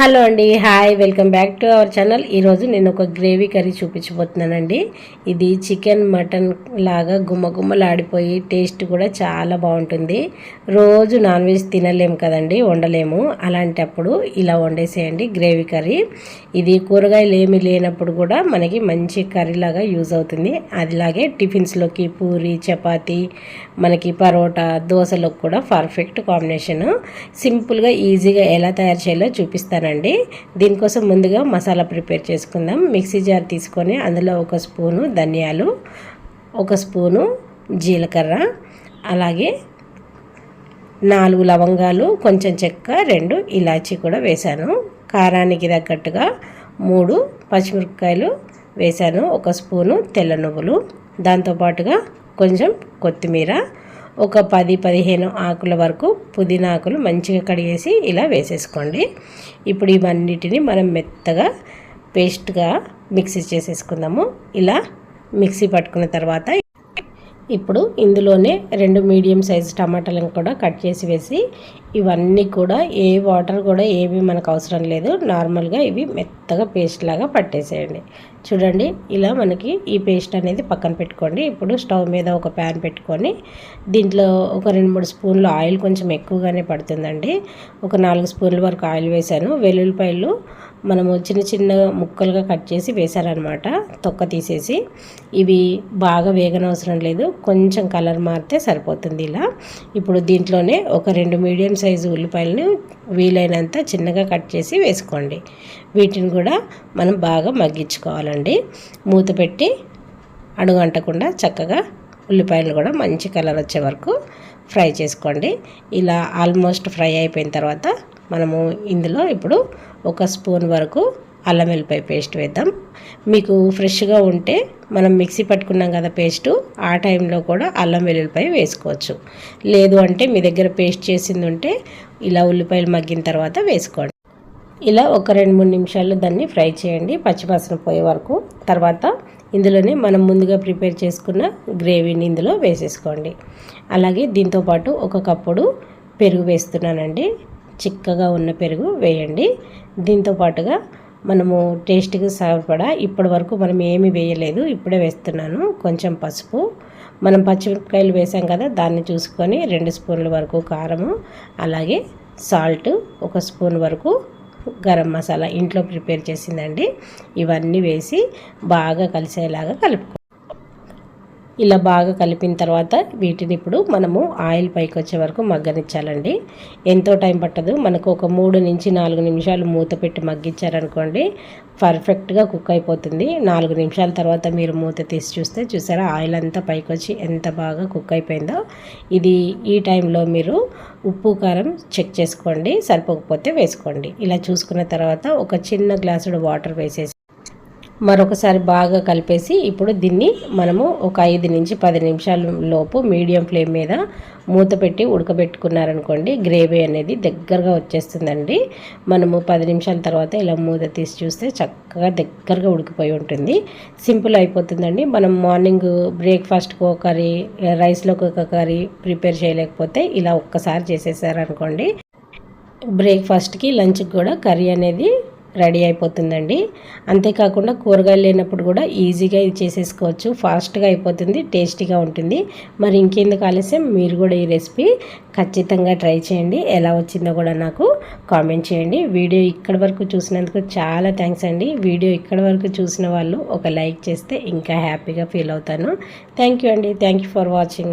Hello అండి hi welcome back to our channel. ఈరోజు నేను ఒక గ్రేవీ కర్రీ చూపించబోతున్నానండి. ఇది చికెన్ మటన్ లాగా గుమ్మగుమ్మలాడిపోయి టేస్ట్ కూడా చాలా బాగుంటుంది. రోజు నాన్ వెజ్ తినలేము కదండి వండలేము. అలాంటప్పుడు ఇలా వండేసేయండి గ్రేవీ కర్రీ. ఇది కూరగాయలు ఏమి లేనప్పుడు కూడా మనకి మంచి కర్రీ లాగా యూజ్ అవుతుంది. అదిలాగే టిఫిన్స్లోకి పూరి చపాతి మనకి పరోటా దోశలకు కూడా పర్ఫెక్ట్ కాంబినేషన్. సింపుల్గా ఈజీగా ఎలా తయారు చేయాలో చూపిస్తాను చేస్తానండి దీనికోసం ముందుగా మసాలా ప్రిపేర్ చేసుకుందాం. మిక్సీ జార్ తీసుకొని అందులో ఒక స్పూను ధనియాలు ఒక స్పూను జీలకర్ర అలాగే నాలుగు లవంగాలు కొంచెం చెక్క రెండు ఇలాచీ కూడా వేశాను. కారానికి తగ్గట్టుగా మూడు పచ్చిమిరపకాయలు వేశాను. ఒక స్పూను తెల్ల నువ్వులు. దాంతోపాటుగా కొంచెం కొత్తిమీర ఒక పది పదిహేను ఆకుల వరకు పుదీనా ఆకులు మంచిగా కడిగేసి ఇలా వేసేసుకోండి. ఇప్పుడు ఇవన్నిటిని మనం మెత్తగా పేస్ట్గా మిక్సీ చేసేసుకుందాము. ఇలా మిక్సీ పట్టుకున్న తర్వాత ఇప్పుడు ఇందులోనే రెండు మీడియం సైజు టమాటాలను కూడా కట్ చేసి వేసి ఇవన్నీ కూడా ఏ వాటర్ కూడా ఏమీ మనకు అవసరం లేదు. నార్మల్గా ఇవి మెత్తగా పేస్ట్ లాగా పట్టేసేయండి. చూడండి ఇలా మనకి ఈ పేస్ట్ అనేది పక్కన పెట్టుకోండి. ఇప్పుడు స్టవ్ మీద ఒక ప్యాన్ పెట్టుకొని దీంట్లో ఒక రెండు మూడు స్పూన్లు ఆయిల్ కొంచెం ఎక్కువగానే పడుతుందండి. ఒక నాలుగు స్పూన్ల వరకు ఆయిల్ వేసాను. వెల్లుల్లిపాయలు మనము చిన్న చిన్న ముక్కలుగా కట్ చేసి వేసారనమాట తొక్క తీసేసి ఇవి బాగా వేగనవసరం లేదు. కొంచెం కలర్ మారితే సరిపోతుంది ఇలా. ఇప్పుడు దీంట్లోనే ఒక రెండు మీడియం సైజు ఉల్లిపాయలని వీలైనంత చిన్నగా కట్ చేసి వేసుకోండి. వీటిని కూడా మనం బాగా మగ్గించుకోవాలండి. మూత పెట్టి అడుగంటకుండా చక్కగా ఉల్లిపాయలు కూడా మంచి కలర్ వచ్చే వరకు ఫ్రై చేసుకోండి. ఇలా ఆల్మోస్ట్ ఫ్రై అయిపోయిన తర్వాత మనము ఇందులో ఇప్పుడు ఒక స్పూన్ వరకు అల్లం వెల్లిపాయ పేస్ట్ వేద్దాం. మీకు ఫ్రెష్గా ఉంటే మనం మిక్సీ పట్టుకున్నాం కదా పేస్టు ఆ టైంలో కూడా అల్లం వెల్లుల్లిపాయ వేసుకోవచ్చు. లేదు అంటే మీ దగ్గర పేస్ట్ చేసింది ఉంటే ఇలా ఉల్లిపాయలు మగ్గిన తర్వాత వేసుకోండి. ఇలా ఒక రెండు మూడు నిమిషాలు దాన్ని ఫ్రై చేయండి పచ్చివాసన పోయే వరకు. తర్వాత ఇందులోనే మనం ముందుగా ప్రిపేర్ చేసుకున్న గ్రేవీని ఇందులో వేసేసుకోండి. అలాగే దీంతోపాటు ఒక కప్పుడు పెరుగు వేస్తున్నానండి. చిక్కగా ఉన్న పెరుగు వేయండి. దీంతో పాటుగా మనము టేస్ట్కి సరిపడా ఇప్పటి వరకు మనం ఏమి వేయలేదు ఇప్పుడే వేస్తున్నాను. కొంచెం పసుపు. మనం పచ్చిమిరపకాయలు వేసాం కదా దాన్ని చూసుకొని రెండు స్పూన్ల వరకు కారము అలాగే సాల్ట్ ఒక స్పూన్ వరకు గరం మసాలా ఇంట్లో ప్రిపేర్ చేసిందండి. ఇవన్నీ వేసి బాగా కలిసేలాగా కలుపుకో ఇలా బాగా కలిపిన తర్వాత వీటిని ఇప్పుడు మనము ఆయిల్ పైకి వచ్చే వరకు మగ్గనిచ్చాలండి. ఎంతో టైం పట్టదు. మనకు ఒక మూడు నుంచి నాలుగు నిమిషాలు మూత పెట్టి మగ్గించారనుకోండి పర్ఫెక్ట్గా కుక్ అయిపోతుంది. నాలుగు నిమిషాల తర్వాత మీరు మూత తీసి చూస్తే చూసారా ఆయిల్ అంతా పైకి వచ్చి ఎంత బాగా కుక్ అయిపోయిందో. ఇది ఈ టైంలో మీరు ఉప్పు కారం చెక్ చేసుకోండి సరిపోకపోతే వేసుకోండి. ఇలా చూసుకున్న తర్వాత ఒక చిన్న గ్లాసుడు వాటర్ వేసేసి మరొకసారి బాగా కలిపేసి ఇప్పుడు దీన్ని మనము ఒక ఐదు నుంచి పది నిమిషాల లోపు మీడియం ఫ్లేమ్ మీద మూత పెట్టి ఉడకబెట్టుకున్నారనుకోండి గ్రేవీ అనేది దగ్గరగా వచ్చేస్తుందండి. మనము పది నిమిషాల తర్వాత ఇలా మూత తీసి చూస్తే చక్కగా దగ్గరగా ఉడికిపోయి ఉంటుంది. సింపుల్ అయిపోతుందండి. మనం మార్నింగ్ బ్రేక్ఫాస్ట్కి ఒక కర్రీ రైస్లోకి ఒక కర్రీ ప్రిపేర్ చేయలేకపోతే ఇలా ఒక్కసారి చేసేసారనుకోండి బ్రేక్ఫాస్ట్కి లంచ్కి కూడా కర్రీ అనేది రెడీ అయిపోతుందండి. అంతేకాకుండా కూరగాయలు లేనప్పుడు కూడా ఈజీగా ఇది చేసేసుకోవచ్చు. ఫాస్ట్గా అయిపోతుంది టేస్టీగా ఉంటుంది. మరి ఇంకెందుకు ఆలస్యం? మీరు కూడా ఈ రెసిపీ ఖచ్చితంగా ట్రై చేయండి. ఎలా వచ్చిందో కూడా నాకు కామెంట్ చేయండి. వీడియో ఇక్కడి వరకు చూసినందుకు చాలా థ్యాంక్స్ అండి. వీడియో ఇక్కడి వరకు చూసిన వాళ్ళు ఒక లైక్ చేస్తే ఇంకా హ్యాపీగా ఫీల్ అవుతాను. థ్యాంక్ యూ అండి. Thank you for watching.